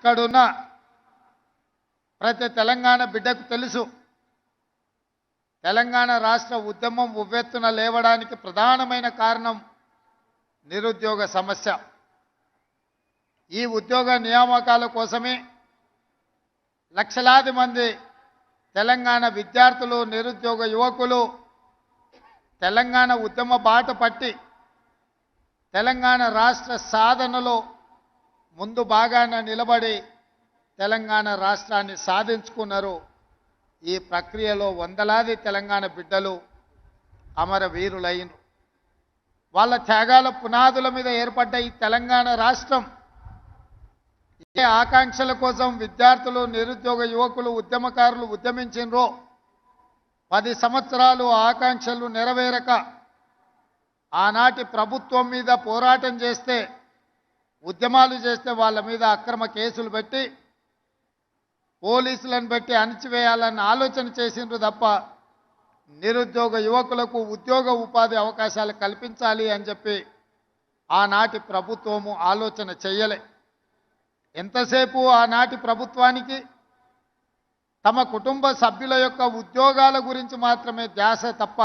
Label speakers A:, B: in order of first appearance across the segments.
A: ఇక్కడున్న ప్రతి తెలంగాణ బిడ్డకు తెలుసు. తెలంగాణ రాష్ట్ర ఉద్యమం ఉవ్వెత్తున లేవడానికి ప్రధానమైన కారణం నిరుద్యోగ సమస్య. ఈ ఉద్యోగ నియామకాల కోసమే లక్షలాది మంది తెలంగాణ విద్యార్థులు నిరుద్యోగ యువకులు తెలంగాణ ఉద్యమ బాట పట్టి తెలంగాణ రాష్ట్ర సాధనలో ముందు భాగాన నిలబడి తెలంగాణ రాష్ట్రాన్ని సాధించుకున్నారు. ఈ ప్రక్రియలో వందలాది తెలంగాణ బిడ్డలు అమరవీరులైన వాళ్ళ త్యాగాల పునాదుల మీద ఏర్పడ్డ ఈ తెలంగాణ రాష్ట్రం ఏ ఆకాంక్షల కోసం విద్యార్థులు నిరుద్యోగ యువకులు ఉద్యమకారులు ఉద్యమించినరో పది సంవత్సరాలు ఆకాంక్షలు నెరవేరక ఆనాటి ప్రభుత్వం మీద పోరాటం చేస్తే ఉద్యమాలు చేస్తే వాళ్ళ మీద అక్రమ కేసులు పెట్టి పోలీసులను పెట్టి అణిచివేయాలని ఆలోచన చేసిండ్రు తప్ప నిరుద్యోగ యువకులకు ఉద్యోగ ఉపాధి అవకాశాలు కల్పించాలి అని చెప్పి ఆనాటి ప్రభుత్వము ఆలోచన చెయ్యలే. ఎంతసేపు ఆనాటి ప్రభుత్వానికి తమ కుటుంబ సభ్యుల యొక్క ఉద్యోగాల గురించి మాత్రమే ధ్యాస తప్ప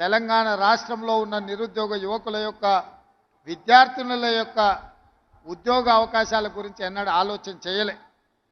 A: తెలంగాణ రాష్ట్రంలో ఉన్న నిరుద్యోగ యువకుల యొక్క విద్యార్థినుల యొక్క ఉద్యోగ అవకాశాల గురించి ఎన్నడూ ఆలోచన చేయలే.